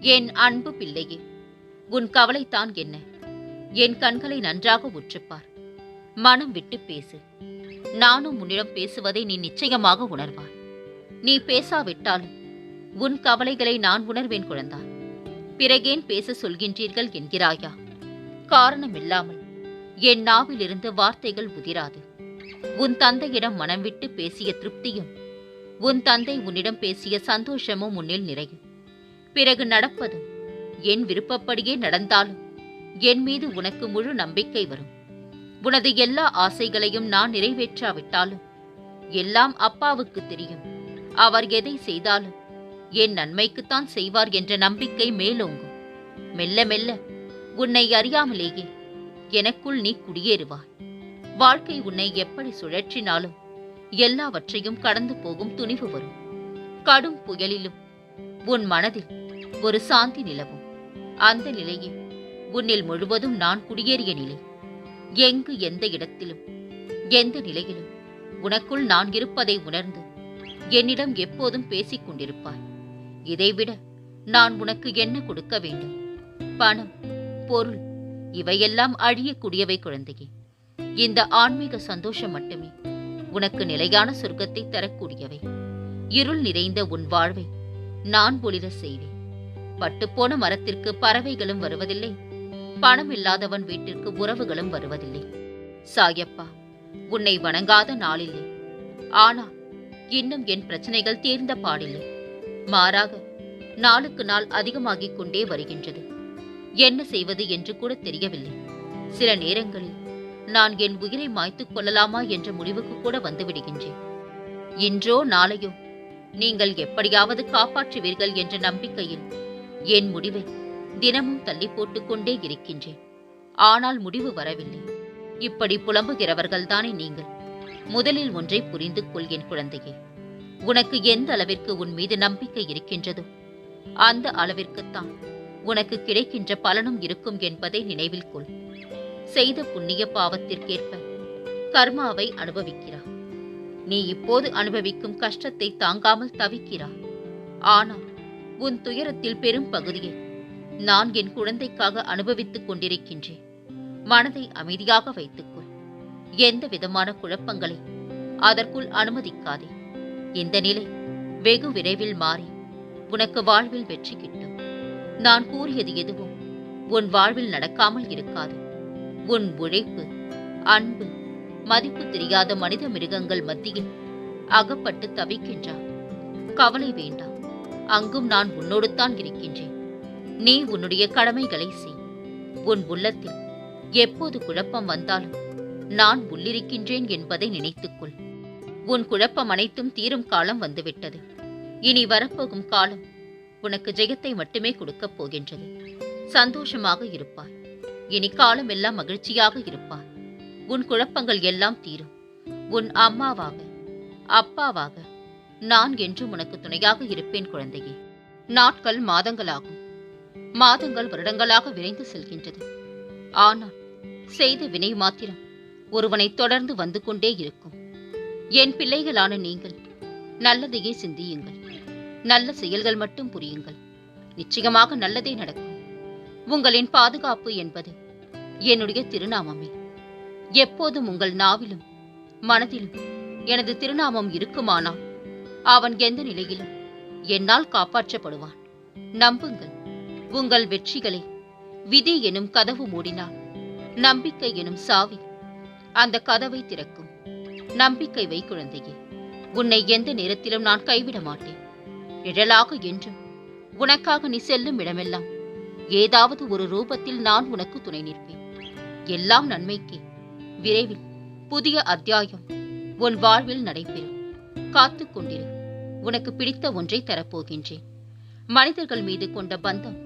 என் அன்பு பிள்ளையே உன் கவலைத்தான் என்ன? என் கண்களை நன்றாக உற்றுப்பார். மனம் விட்டு பேசு. நானும் உன்னிடம் பேசுவதை நீ நிச்சயமாக உணர்வார் நீ பேசாவிட்டாலும் உன் கவலைகளை நான் உணர்வேன் குழந்தா. பிறகேன் பேச சொல்கின்றீர்கள் என்கிறாயா? காரணமில்லாமல் என் நாவிலிருந்து வார்த்தைகள் உதிராது. உன் தந்தையிடம் மனம் விட்டு பேசிய திருப்தியும் உன் தந்தை உன்னிடம் பேசிய சந்தோஷமும் உன்னில் நிறையும். பிறகு நடப்பதும் என் விருப்பப்படியே நடந்தாலும் என் மீது உனக்கு முழு நம்பிக்கை வரும். உனது எல்லா ஆசைகளையும் நான் நிறைவேற்றாவிட்டாலும் எல்லாம் அப்பாவுக்கு தெரியும். அவர் எதை செய்தாலும் என் நன்மைக்குத்தான் செய்வார் என்ற நம்பிக்கை மேலோங்கும். மெல்ல மெல்ல உன்னை அறியாமலேயே எனக்குள் நீ குடியேறுவாய். வாழ்க்கை உன்னை எப்படி சுழற்றினாலும் எல்லாவற்றையும் கடந்து போகும் துணிவு வரும். கடும் புயலிலும் உன் மனதில் ஒரு சாந்தி நிலவும். அந்த நிலையே உன்னில் முழுவதும் நான் குடியேறிய நிலை. எங்கு எந்த இடத்திலும் எந்த நிலையிலும் உனக்குள் நான் இருப்பதை உணர்ந்து என்னிடம் எப்போதும் பேசிக் கொண்டிருப்பாய். இதைவிட நான் உனக்கு என்ன கொடுக்க வேண்டும்? பணம் பொருள் இவையெல்லாம் அழியக்கூடியவை குழந்தையே. இந்த ஆன்மீக சந்தோஷம் மட்டுமே உனக்கு நிலையான சொர்க்கத்தை தரக்கூடியவை. இருள் நிறைந்த உன் வாழ்வை நான் ஒளிர செய்வேன். பட்டுப்போன மரத்திற்கு பறவைகளும் வருவதில்லை. பணம் இல்லாதவன் வீட்டிற்கு உறவுகளும் வருவதில்லை. சாயப்பா உன்னை வணங்காத நாளில்லை. ஆனால் இன்னும் என் பிரச்சனைகள் தீர்ந்த பாடில்லை. மாறாக நாளுக்கு நாள் அதிகமாகிக் கொண்டே வருகின்றது. என்ன செய்வது என்று கூட தெரியவில்லை. சில நேரங்களில் நான் என் உயிரை மாய்த்துக் கொள்ளலாமா என்ற முடிவுக்கு கூட வந்து விடுகின்றேன் இன்றோ நாளையோ நீங்கள் எப்படியாவது காப்பாற்றுவீர்கள் என்ற நம்பிக்கையில் என் முடிவை தினமும் தள்ளி போட்டுக்கொண்டே இருக்கின்றேன். ஆனால் முடிவு வரவில்லை. இப்படி புலம்புகிறவர்கள்தானே நீங்கள். முதலில் ஒன்றை புரிந்து கொள் என் குழந்தையே. உனக்கு எந்த அளவிற்கு உன் மீது நம்பிக்கை இருக்கின்றதோ அந்த அளவிற்குத்தான் உனக்கு கிடைக்கின்ற பலனும் இருக்கும் என்பதை நினைவில் கொள். செய்த புண்ணிய பாவத்திற்கேற்ப கர்மாவை அனுபவிக்கிறாய் நீ இப்போது அனுபவிக்கும் கஷ்டத்தை தாங்காமல் தவிக்கிறாய் ஆனால் உன் துயரத்தில் பெரும் பகுதியை. நான் என் குழந்தைக்காக அனுபவித்துக் கொண்டிருக்கின்றேன். மனதை அமைதியாக வைத்துக்கொள். எந்த விதமான குழப்பங்களை அதற்குள் அனுமதிக்காதே. இந்த நிலை வெகு விரைவில் மாறி உனக்கு வாழ்வில் வெற்றி கிட்டும். நான் கூறியது எதுவும் உன் வாழ்வில் நடக்காமல் இருக்காது. உன் உழைப்பு அன்பு மதிப்பு தெரியாத மனித மிருகங்கள் மத்தியில் அகப்பட்டு தவிக்கின்றார் கவலை வேண்டாம். அங்கும் நான் உன்னோடுத்தான் இருக்கின்றேன். நீ உன்னுடைய கடமைகளை செய். உன் உள்ளத்தில் எப்போது குழப்பம் வந்தாலும் நான் உள்ளிருக்கின்றேன் என்பதை நினைத்துக்கொள். உன் குழப்பம் அனைத்தும் தீரும் காலம் வந்துவிட்டது. இனி வரப்போகும் காலம் உனக்கு ஜெயத்தை மட்டுமே கொடுக்கப் போகின்றது. சந்தோஷமாக இருப்பாய். இனி காலம் எல்லாம் மகிழ்ச்சியாக இருப்பாய். உன் குழப்பங்கள் எல்லாம் தீரும். உன் அம்மாவாக அப்பாவாக நான் என்றும் உனக்கு துணையாக இருப்பேன் குழந்தையே. நாட்கள் மாதங்களாகும். மாதங்கள் வருடங்களாக விரைந்து செல்கின்றது. ஆனால் செய்த வினை மாத்திரம் ஒருவனை தொடர்ந்து வந்து கொண்டே இருக்கும். என் பிள்ளைகளான நீங்கள் நல்லதையே சிந்தியுங்கள். நல்ல செயல்கள் மட்டும் புரியுங்கள். நிச்சயமாக நல்லதே நடக்கும். உங்களின் பாதுகாப்பு என்பது என்னுடைய திருநாமமே. எப்போதும் உங்கள் நாவிலும் மனதிலும் எனது திருநாமம் இருக்குமானால் அவன் எந்த நிலையிலும் என்னால் காப்பாற்றப்படுவான். நம்புங்கள் உங்கள் வெற்றிகளை. விதி எனும் கதவு மூடினால் நம்பிக்கை எனும் சாவி. அந்த கதவை திறக்கும். நம்பிக்கை வை குழந்தையே உன்னை எந்த நேரத்திலும் நான் கைவிட மாட்டேன். நிழலாக என்றும் உனக்காக நீ செல்லும் இடமெல்லாம் ஏதாவது ஒரு ரூபத்தில் நான் உனக்கு துணை நிற்பேன். எல்லாம் நன்மைக்கே. விரைவில் புதிய அத்தியாயம் உன் வாழ்வில் நடைபெறும். காத்துக் கொண்டிரு. உனக்கு பிடித்த ஒன்றை தரப்போகின்றேன். மனிதர்கள் மீது கொண்ட பந்தம்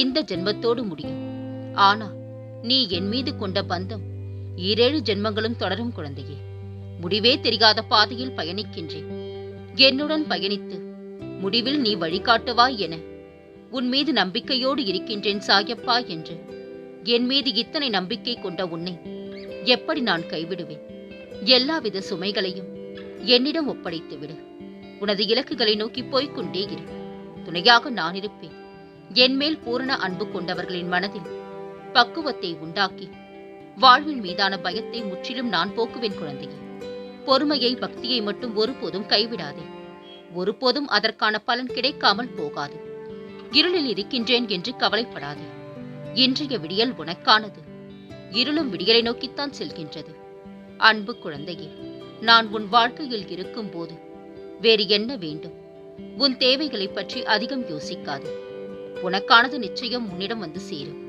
இந்த ஜென்மத்தோடு முடியும். ஆனால் நீ என் மீது கொண்ட பந்தம் ஈரேழு ஜென்மங்களும் தொடரும் குழந்தையே. முடிவே தெரியாத பாதையில் பயணிக்கின்றேன். என்னுடன் பயணித்து முடிவில் நீ வழிகாட்டுவாய் என உன் மீது நம்பிக்கையோடு இருக்கின்றேன் சாயப்பா என்று. என் மீது இத்தனை நம்பிக்கை கொண்ட உன்னை எப்படி நான் கைவிடுவேன்? எல்லாவித சுமைகளையும் என்னிடம் ஒப்படைத்து விடு உனது இலக்குகளை நோக்கி போய்க் கொண்டே இரு. துணையாக நான் இருப்பேன். என்மேல் பூரண அன்பு கொண்டவர்களின் மனதில் பக்குவத்தை உண்டாக்கி வாழ்வின் மீதான பயத்தை முற்றிலும் நான் போக்குவேன் குழந்தையே. பொறுமையை பக்தியை மட்டும் ஒருபோதும் கைவிடாதே. ஒருபோதும் அதற்கான பலன் கிடைக்காமல் போகாது. இருளில் இருக்கின்றேன் என்று கவலைப்படாதே. இன்றைய விடியல் உனக்கானது. இருளும் விடியலை நோக்கித்தான் செல்கின்றது. அன்பு குழந்தையே நான் உன் வாழ்க்கையில் இருக்கும்போது வேறு என்ன வேண்டும்? உன் தேவைகளைப் பற்றி அதிகம் யோசிக்காது. உனக்கானது நிச்சயம் உன்னிடம் வந்து சேரும்.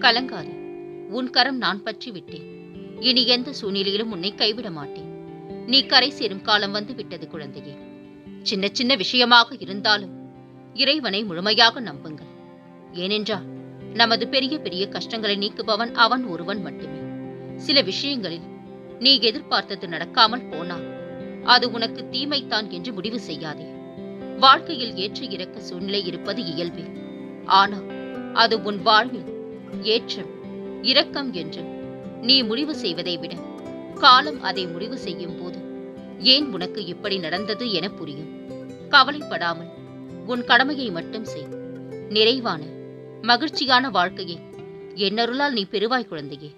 கலங்காதே. உன் கரம் நான் பற்றி விட்டேன். இனி எந்த சூழ்நிலையிலும் உன்னை கைவிட மாட்டேன். நீ கரை சேரும் காலம் வந்து விட்டது குழந்தையே. சின்ன சின்ன விஷயமாக இருந்தாலும் இறைவனை முழுமையாக நம்புங்கள். ஏனென்றால் நமது பெரிய பெரிய கஷ்டங்களை நீக்குபவன் அவன் ஒருவன் மட்டுமே. சில விஷயங்களில் நீ எதிர்பார்த்தது நடக்காமல் போனால் அது உனக்கு தீமைத்தான் என்று முடிவு செய்யாதே. வாழ்க்கையில் ஏற்ற இறக்க சூழ்நிலை இருப்பது இயல்பே. ஆனால் அது உன் வாழ்வில் ஏற்றம் இரக்கம் என்று நீ முடிவு செய்வதை விட காலம் அதை முடிவு செய்யும் போது ஏன் உனக்கு இப்படி நடந்தது என புரியும். கவலைப்படாமல் உன் கடமையை மட்டும் செய். நிறைவான மகிழ்ச்சியான வாழ்க்கையை என்னருளால் நீ பெறுவாய் குழந்தையே.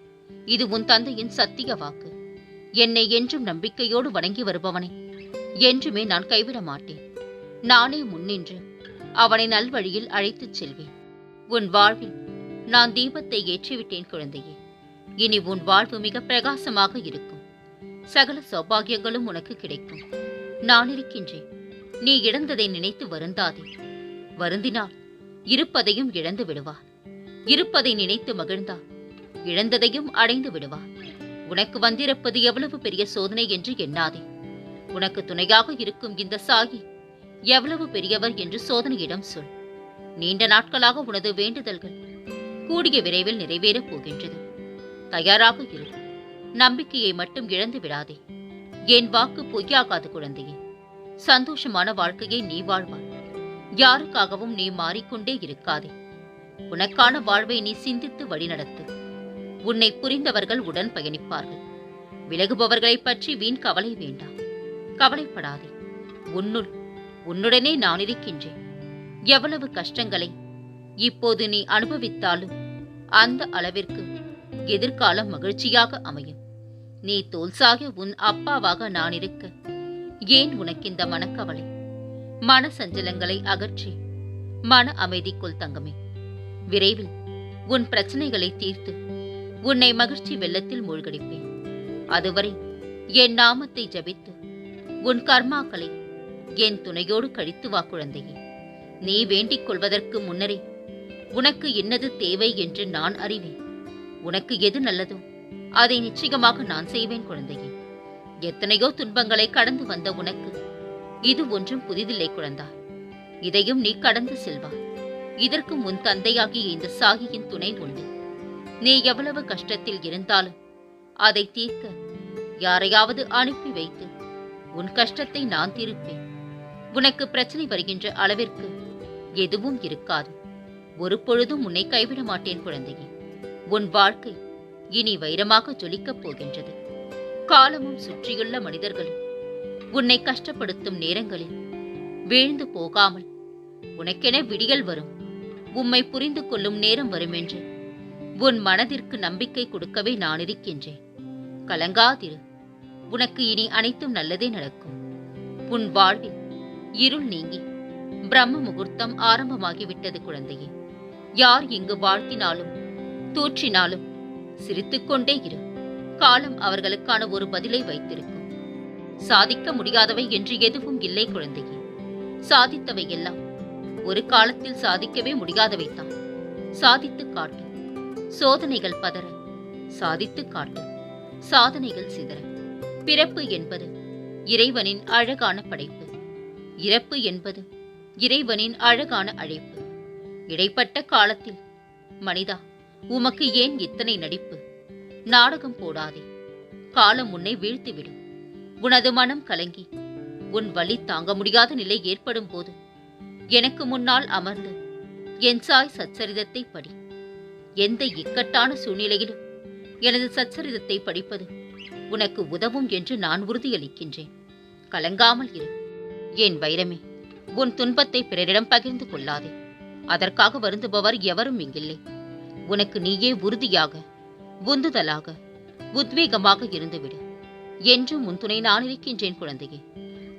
இது உன் தந்தையின் சத்திய வாக்கு. என்னை என்றும் நம்பிக்கையோடு வணங்கி வருபவனை. என்றுமே நான் கைவிட மாட்டேன். நானே முன்னின்று அவனை நல்வழியில் அழைத்துச் செல்வேன். உன் வாழ்வில் நான் தீபத்தை ஏற்றிவிட்டேன் குழந்தையே. இனி உன் வாழ்வு மிக பிரகாசமாக இருக்கும். சகல சௌபாகியங்களும் உனக்கு கிடைக்கும். நான் இருக்கின்றேன். நீ இழந்ததை நினைத்து வருந்தாதே. வருந்தினால் இருப்பதையும் இழந்து விடுவார். இருப்பதை நினைத்து மகிழ்ந்தால் இழந்ததையும் அடைந்து விடுவார். உனக்கு வந்திருப்பது எவ்வளவு பெரிய சோதனை என்று எண்ணாதே. உனக்கு துணையாக இருக்கும் இந்த சாகி எவ்வளவு பெரியவர் என்று சோதனையிடம் சொல். நீண்ட நாட்களாக உனது வேண்டுதல்கள் கூடிய விரைவில் நிறைவேறப் போகின்றது. தயாராக இரு. நம்பிக்கையை மட்டும் இழந்து விடாதே. என் வாக்கு பொய்யாகாது குழந்தையே. சந்தோஷமான வாழ்க்கையை நீ வாழ்வாய். யாருக்காகவும் நீ மாறிக்கொண்டே இருக்காதே. உனக்கான வாழ்வை நீ சிந்தித்து வழிநடத்து. உன்னை புரிந்தவர்கள் உடன் பயணிப்பார்கள். விலகுபவர்களைப் பற்றி வீண் கவலை வேண்டாம். கவலைப்படாதே. உன்னுள் உன்னுடனே நான் இருக்கின்றேன். எவ்வளவு கஷ்டங்களை இப்போது நீ அனுபவித்தாலும் அந்த அளவிற்கு எதிர்காலம் மகிழ்ச்சியாக அமையும். நீ தோல்சாக உன் அப்பாவாக நான் இருக்க ஏன் உனக்கு இந்த மனக்கவலை? மன சஞ்சலங்களை அகற்றி மன அமைதிக்குள் தங்கமே. விரைவில் உன் பிரச்சனைகளை தீர்த்து உன்னை மகிழ்ச்சி வெள்ளத்தில் மூழ்கடிப்பேன். அதுவரை என் நாமத்தை ஜபித்து உன் கர்மாக்களை என் துணையோடு கழித்து வா குழந்தையே. நீ வேண்டிக் கொள்வதற்கு முன்னரே உனக்கு என்னது தேவை என்று நான் அறிவேன். உனக்கு எது நல்லதோ அதை நிச்சயமாக நான் செய்வேன் குழந்தையே. எத்தனையோ துன்பங்களை கடந்து வந்த உனக்கு இது ஒன்றும் புதிதில்லை குழந்தா. இதையும் நீ கடந்து செல்வாய். இதற்கு உன் தந்தையாகிய இந்த சாகியின் துணை உண்டு. நீ எவ்வளவு கஷ்டத்தில் இருந்தாலும் அதை தீர்க்க யாரையாவது அனுப்பி வைத்து உன் கஷ்டத்தை நான் தீர்ப்பேன். உனக்கு பிரச்சனை வருகின்ற அளவிற்கு எதுவும் இருக்காது. ஒரு பொழுதும் உன்னை கைவிட மாட்டேன் குழந்தையே. உன் வாழ்க்கை இனி வைரமாக ஜொலிக்கப் போகின்றது. காலமும் சுற்றியுள்ள மனிதர்களும் உன்னை கஷ்டப்படுத்தும் நேரங்களில் வீழ்ந்து போகாமல் உனக்கென விடியல் வரும். உம்மை புரிந்து கொள்ளும் நேரம் வரும் என்று உன் மனதிற்கு நம்பிக்கை கொடுக்கவே நான் இருக்கின்றேன் கலங்காதிரு. உனக்கு இனி அனைத்தும் நல்லதே நடக்கும். உன் வாழ்வில் இருள் நீங்கி பிரம்ம முகூர்த்தம் ஆரம்பமாகிவிட்டது குழந்தையே. யார் இங்கு வாழ்த்தினாலும் தூற்றினாலும் சிரித்துக்கொண்டே இரு. காலம் அவர்களுக்கான ஒரு பதிலை வைத்திருக்கும். சாதிக்க முடியாதவை என்று எதுவும் இல்லை குழந்தையே. சாதித்தவை எல்லாம் ஒரு காலத்தில் சாதிக்கவே முடியாதவைதான் சாதித்து காட்டு. சோதனைகள் பதற சாதித்து காட்டு சாதனைகள் சிதற. பிறப்பு என்பது இறைவனின் அழகான படைப்பு. இறப்பு என்பது இறைவனின் அழகான அழைப்பு. இடைப்பட்ட காலத்தில் மனிதா உமக்கு ஏன் இத்தனை நடிப்பு? நாடகம் போடாதே காலம் உன்னை வீழ்த்திவிடும். உனது மனம் கலங்கி உன் வழி தாங்க முடியாத நிலை ஏற்படும் போது எனக்கு முன்னால் அமர்ந்து என் சாய் சச்சரிதத்தை படி. எந்த இக்கட்டான சூழ்நிலையிலும் எனது சச்சரிதத்தை படிப்பது உனக்கு உதவும் என்று நான் உறுதியளிக்கின்றேன். கலங்காமல் இரு. என் வைரமே உன் துன்பத்தை பிறரிடம் பகிர்ந்து கொள்ளாதே. அதற்காக வருந்துபவர் எவரும் இங்கில்லை. உனக்கு நீயே உறுதியாக உந்துதலாக உத்வேகமாக இருந்துவிடு. என்றும் உன் துணை நான் இருக்கின்றேன் குழந்தையே.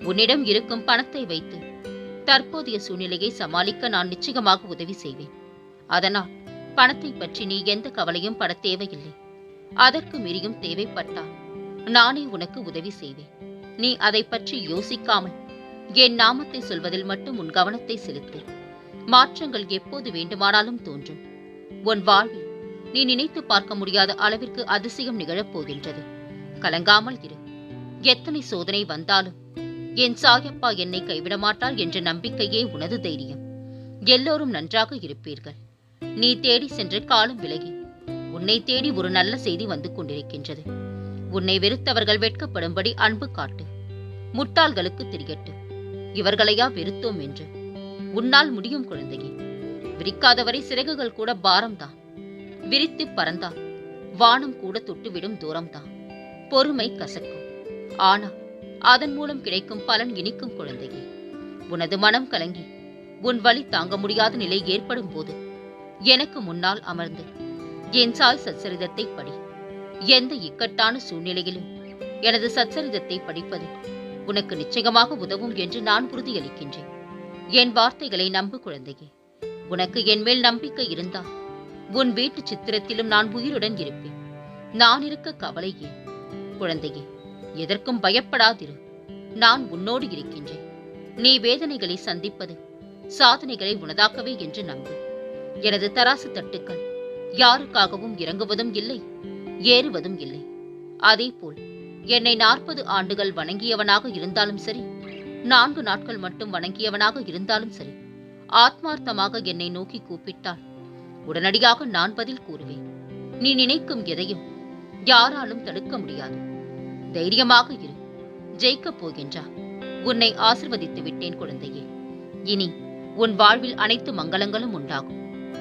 உன்னிடம் இருக்கும் பணத்தை வைத்து தற்போதைய சூழ்நிலையை சமாளிக்க நான் நிச்சயமாக உதவி செய்வேன். அதனால் பணத்தை பற்றி நீ எந்த கவலையும் பட தேவையில்லை. அதற்கு மீறியும் தேவைப்பட்டால் நானே உனக்கு உதவி செய்வேன். நீ அதை பற்றி யோசிக்காமல் என் நாமத்தை சொல்வதில் மட்டும் உன் கவனத்தை செலுத்து. மாற்றங்கள் எப்போது வேண்டுமானாலும் தோன்றும். உன் வாழ்வில் நீ நினைத்து பார்க்க முடியாத அளவிற்கு அதிசயம் நிகழப் போகின்றது. கலங்காமல் இரு. எத்தனை சோதனை வந்தாலும் என் சாயப்பா என்னை கைவிட மாட்டார் என்ற நம்பிக்கையே உனது தைரியம். எல்லோரும் நன்றாக இருப்பீர்கள். நீ தேடி சென்று காலம் விலகி. உன்னை தேடி ஒரு நல்ல செய்தி வந்து கொண்டிருக்கின்றது. உன்னை வெறுத்தவர்கள் வெட்கப்படும்படி அன்பு காட்டு. முட்டாள்களுக்கு தெரியட்டு இவர்களையா வெறுத்தோம் என்று. உன்னால் முடியும் குழந்தையே. விரிக்காதவரை சிறகுகள் கூட பாரம்தான். விரித்து பறந்தால் வானம் கூட தொட்டுவிடும் தூரம்தான். பொறுமை கசக்கும். ஆனா அதன் மூலம் கிடைக்கும் பலன் இனிக்கும் குழந்தையே. உனது மனம் கலங்கி. உன் வழி தாங்க முடியாத நிலை ஏற்படும் போது எனக்கு முன்னால் அமர்ந்து. என் சாய் சச்சரிதத்தை படி. எந்த இக்கட்டான சூழ்நிலையிலும் எனது சச்சரிதத்தை படிப்பது உனக்கு நிச்சயமாக உதவும் என்று நான் உறுதியளிக்கின்றேன். என் வார்த்தைகளை நம்பு குழந்தையே. உனக்கு என் மேல் நம்பிக்கை இருந்தால் உன் வீட்டு சித்திரத்திலும் நான் உயிருடன் இருப்பேன். நான் இருக்க கவலை குழந்தையே எதற்கும் பயப்படாதிரு. நான் உன்னோடு இருக்கின்றேன். நீ வேதனைகளை சந்திப்பது சாதனைகளை உனதாக்கவே என்று நம்பு. எனது தராசு தட்டுக்கள். யாருக்காகவும் இறங்குவதும் இல்லை ஏறுவதும் இல்லை. அதேபோல் என்னை நாற்பது ஆண்டுகள் வணங்கியவனாக இருந்தாலும் சரி நான்கு நாட்கள் மட்டும் வணங்கியவனாக இருந்தாலும் சரி ஆத்மார்த்தமாக என்னை நோக்கி கூப்பிட்டால் உடனடியாக நான் பதில் கூறுவேன். நீ நினைக்கும் எதையும் யாராலும் தடுக்க முடியாது. தைரியமாக இரு. ஜெயிக்கப் போகின்றா உன்னை ஆசிர்வதித்து விட்டேன் குழந்தையே. இனி உன் வாழ்வில் அனைத்து மங்களங்களும் உண்டாகும்.